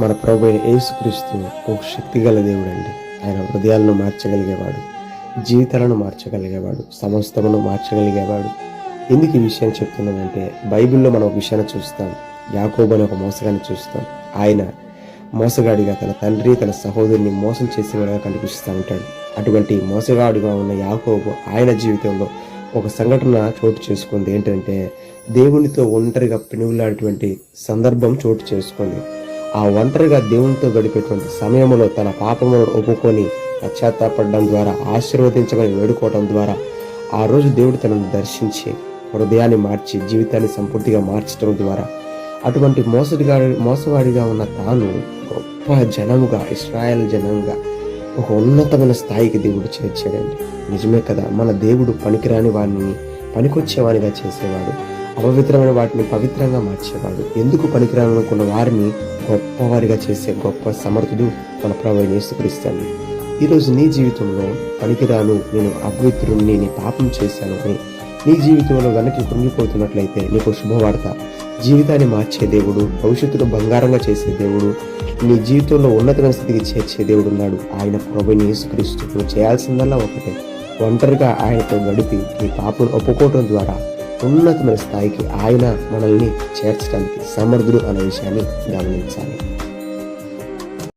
మన ప్రభు అయిన యేసుక్రీస్తు ఒక శక్తిగల దేవుడు అండి ఆయన హృదయాలను మార్చగలిగేవాడు జీవితాలను మార్చగలిగేవాడు సమస్తమును మార్చగలిగేవాడు. ఎందుకు ఈ విషయం చెప్తున్నానంటే బైబిల్లో మనం ఒక విషయాన్ని చూస్తాం యాకోబు అనే ఒక మోసగాన్ని చూస్తాం. ఆయన మోసగాడిగా తన తండ్రి తన సహోదరుని మోసం చేసేవాడిగా కనిపిస్తూ ఉంటాడు. అటువంటి మోసగాడిగా ఉన్న యాకోబు ఆయన జీవితంలో ఒక సంఘటన చోటు చేసుకుంది. ఏంటంటే దేవునితో ఒంటరిగా పెనుగులాడేటువంటి సందర్భం చోటు చేసుకుంది. ఆ ఒంటరిగా దేవునితో గడిపేటువంటి సమయంలో తన పాపములను ఒప్పుకొని పశ్చాత్తాపడడం ద్వారా ఆశీర్వదించమని వేడుకోవడం ద్వారా ఆ రోజు దేవుడు తనను దర్శించి హృదయాన్ని మార్చి జీవితాన్ని సంపూర్తిగా మార్చడం ద్వారా అటువంటి మోసడిగా మోసవాడిగా ఉన్న తాను గొప్ప జనముగా ఇస్రాయల్ జనంగా ఒక ఉన్నతమైన స్థాయికి దేవుడు చేర్చాడండి. నిజమే కదా మన దేవుడు పనికిరాని వాడిని పనికొచ్చేవానిగా చేసేవాడు. అపవిత్రమైన వాటిని పవిత్రంగా మార్చేవాడు. ఎందుకు పనికిరాలనుకున్న వారిని గొప్పవారిగా చేసే గొప్ప సమర్థుడు మన ప్రభు యేసుక్రీస్తాను ఈరోజు నీ జీవితంలో పనికిరాను నేను అపవిత్రుణ్ణి నీ పాపం చేశాను అని నీ జీవితంలో వెనక్కి కృంగిపోతున్నట్లయితే నీకు శుభవార్త. జీవితాన్ని మార్చే దేవుడు భవిష్యత్తును బంగారంగా చేసే దేవుడు నీ జీవితంలో ఉన్నతమైన స్థితికి చేర్చే దేవుడు ఉన్నాడు. ఆయన ప్రభుని యేసుక్రీస్తు. నువ్వు చేయాల్సిందల్లా ఒకటే. ఒంటరిగా ఆయనతో గడిపి ఈ పాపను ఒప్పుకోవడం ద్వారా ఉన్నతమైన స్థాయికి ఆయన మనల్ని చేర్చడానికి సమర్థుడు అనే విషయాన్ని గమనించాలి.